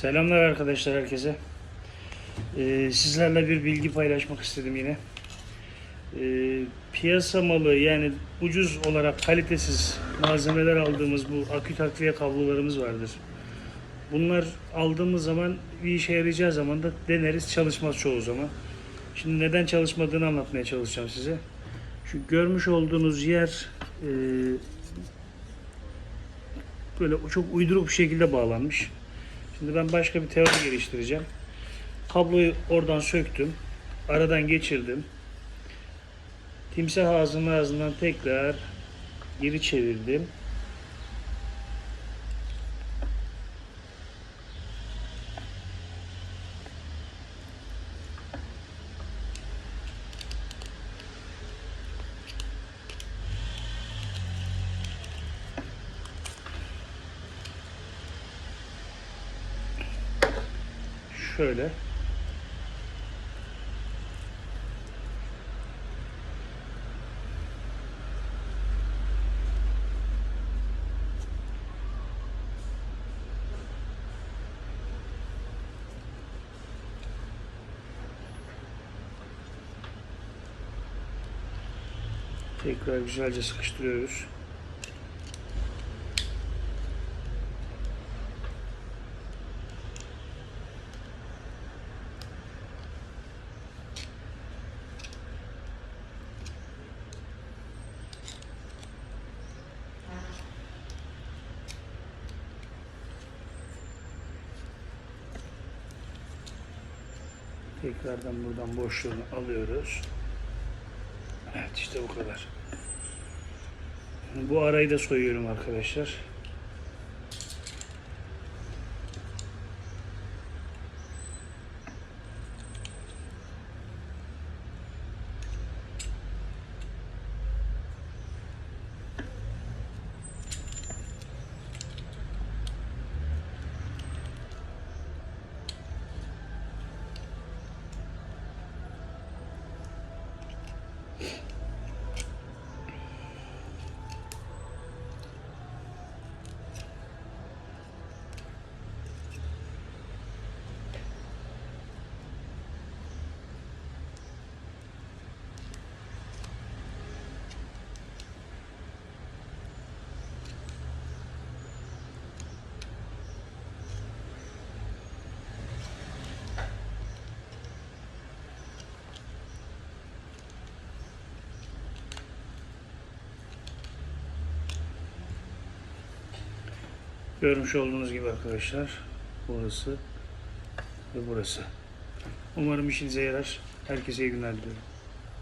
Selamlar arkadaşlar herkese. Ee, sizlerle bir bilgi paylaşmak istedim yine. Ee, piyasa malı yani ucuz olarak kalitesiz malzemeler aldığımız bu akü takviye kablolarımız vardır. Bunlar aldığımız zaman bir işe yarayacağı zaman da deneriz çalışmaz çoğu zaman. Şimdi neden çalışmadığını anlatmaya çalışacağım size. Şu görmüş olduğunuz yer e, böyle çok uyduruk bir şekilde bağlanmış. Şimdi ben başka bir teori geliştireceğim. Kabloyu oradan söktüm. Aradan geçirdim. Timsah ağzının ağzından tekrar geri çevirdim. Şöyle. Tekrar güzelce sıkıştırıyoruz. Tekrardan buradan boşluğunu alıyoruz. Evet işte bu kadar. Bu arayı da soyuyorum arkadaşlar. Görmüş olduğunuz gibi arkadaşlar burası ve burası. Umarım işinize yarar. Herkese iyi günler diliyorum.